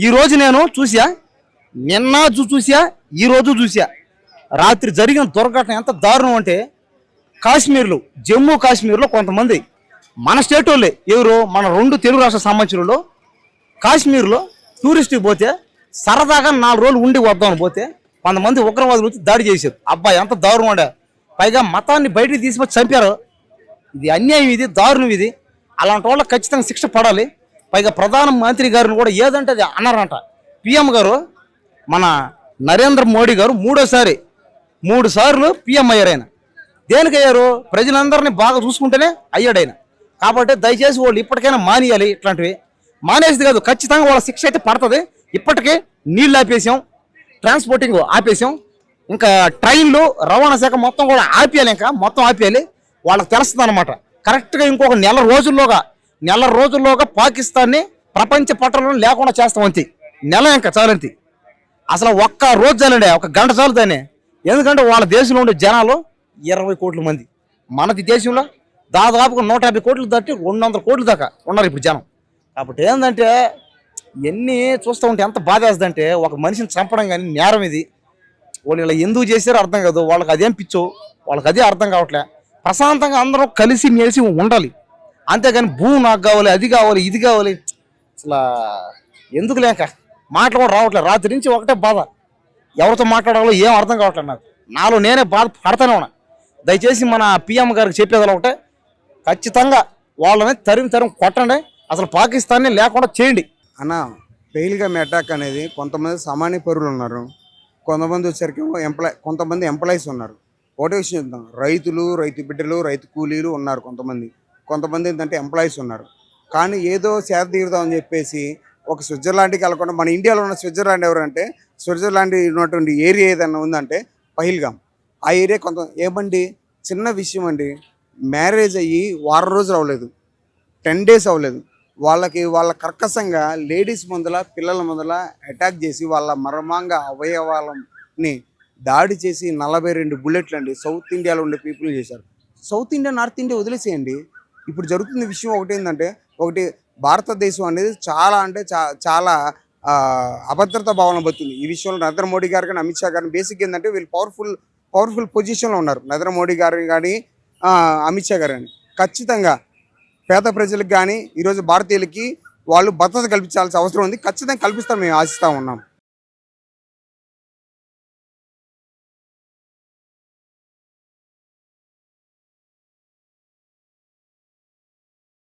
ఈ రోజు నేను చూసా నిన్న చూ- చూసా ఈ రోజు చూసా రాత్రి జరిగిన దుర్ఘటన ఎంత దారుణం అంటే కాశ్మీర్లో జమ్మూ కాశ్మీర్లో కొంతమంది మన స్టేట్ వాళ్ళే. ఎవరు? మన రెండు తెలుగు రాష్ట్ర సంబంధించిన కాశ్మీర్లో టూరిస్ట్కి పోతే సరదాగా నాలుగు రోజులు ఉండి వద్దామని పోతే కొంతమంది ఉగ్రవాదులు వచ్చి దాడి చేశారు. అబ్బాయి ఎంత దారుణం ఉండే పైగా మతాన్ని బయటికి తీసుకొచ్చి చంపారు. ఇది అన్యాయం ఇది దారుణం ఇది. అలాంటి వాళ్ళకి ఖచ్చితంగా శిక్ష పడాలి. పైగా ప్రధాన మంత్రి గారిని కూడా ఏదంటే అది అన్నారంట. పిఎం గారు మన నరేంద్ర మోడీ గారు మూడోసారి మూడు సార్లు పిఎం అయ్యారు ఆయన దేనికి అయ్యారు? ప్రజలందరినీ బాగా చూసుకుంటేనే అయ్యాడు ఆయన కాబట్టి దయచేసి వాళ్ళు ఇప్పటికైనా మానేయాలి ఇట్లాంటివి. మానేసింది కాదు ఖచ్చితంగా వాళ్ళ శిక్ష అయితే పడుతుంది. ఇప్పటికే నీళ్ళు ఆపేసాం ట్రాన్స్పోర్టింగ్ ఆపేసాం ఇంకా ట్రైన్లు రవాణా శాఖ మొత్తం కూడా ఆపేయాలి ఇంకా మొత్తం ఆపేయాలి. వాళ్ళకి తెలుస్తుంది అనమాట కరెక్ట్గా ఇంకొక నెల రోజుల్లోగా నెల రోజుల్లోగా పాకిస్తాన్ని ప్రపంచ పట్టణం లేకుండా చేస్తాం అంతే. నెల ఇంకా చాలంతి అసలు ఒక్క రోజు చాలండి ఒక గంట చాలు దాన్ని. ఎందుకంటే వాళ్ళ దేశంలో ఉండే జనాలు ఇరవై కోట్ల మంది. మనది దేశంలో దాదాపుగా నూట యాభై కోట్లు దాటి రెండు వందల కోట్ల దాకా ఉన్నారు ఇప్పుడు జనం. కాబట్టి ఏంటంటే ఇవన్నీ చూస్తూ ఉంటే ఎంత బాధ వేస్తుందంటే ఒక మనిషిని చంపడం కానీ నేరం ఇది. వాళ్ళు ఇలా ఎందుకు చేశారో అర్థం కాదు. వాళ్ళకి అదేం పిచ్చో వాళ్ళకి అదే అర్థం కావట్లే. ప్రశాంతంగా అందరం కలిసి మెలిసి ఉండాలి. అంతేగాని భూమి నాకు కావాలి అది కావాలి ఇది కావాలి. అసలు ఎందుకు లేక? మాటలు కూడా రావట్లేదు. రాత్రి నుంచి ఒకటే బాధ. ఎవరితో మాట్లాడాలో ఏం అర్థం కావట్లేదు నాకు. నాలో నేనే బాధ పడతానే ఉన్నా. దయచేసి మన పిఎం గారికి చెప్పేది ఒకటే. ఖచ్చితంగా వాళ్ళని తరిమి తరిమి కొట్టండి. అసలు పాకిస్తాన్ని లేకుండా చేయండి. అన్న పెయిల్గామ్ అటాక్ అనేది కొంతమంది సామాన్య పౌరులు ఉన్నారు. కొంతమంది వచ్చరికి ఎంప్లాయ్ కొంతమంది ఎంప్లాయీస్ ఉన్నారు. ఒకటే విషయం చెప్తాం రైతులు రైతు బిడ్డలు రైతు కూలీలు ఉన్నారు కొంతమంది. కొంతమంది ఏంటంటే ఎంప్లాయీస్ ఉన్నారు. కానీ ఏదో సేద తీరుదామని చెప్పేసి ఒక స్విట్జర్లాండ్కి వెళ్ళకుండా మన ఇండియాలో ఉన్న స్విట్జర్లాండ్ ఎవరంటే స్విట్జర్లాండ్ ఉన్నటువంటి ఏరియా ఏదైనా ఉందంటే పహిల్గామ్. ఆ ఏరియా కొంత ఏమండి? చిన్న విషయం అండి. మ్యారేజ్ అయ్యి వారం రోజులు అవ్వలేదు. టెన్ డేస్ అవ్వలేదు. వాళ్ళకి వాళ్ళ కర్కశంగా లేడీస్ ముందల పిల్లల ముందల అటాక్ చేసి వాళ్ళ మర్మాంగ అవయవాలని దాడి చేసి నలభై రెండు బుల్లెట్లు అండి సౌత్ ఇండియాలో ఉండే పీపుల్ చేశారు. సౌత్ ఇండియా నార్త్ ఇండియా వదిలేసేయండి. ఇప్పుడు జరుగుతున్న విషయం ఒకటి ఏంటంటే ఒకటి భారతదేశం అనేది చాలా అంటే చాలా అభద్రత అభద్రతా భావన పడుతుంది. ఈ విషయంలో నరేంద్ర మోడీ గారు కానీ అమిత్ షా గారిని బేసిక్ ఏంటంటే వీళ్ళు పవర్ఫుల్ పవర్ఫుల్ పొజిషన్లో ఉన్నారు. నరేంద్ర మోడీ గారు కానీ అమిత్ షా గారు కానీ. ఖచ్చితంగా పేద ప్రజలకు కానీ ఈరోజు భారతీయులకి వాళ్ళు భద్రత కల్పించాల్సిన అవసరం ఉంది. ఖచ్చితంగా కల్పిస్తాం మేము ఆశిస్తూ ఉన్నాం.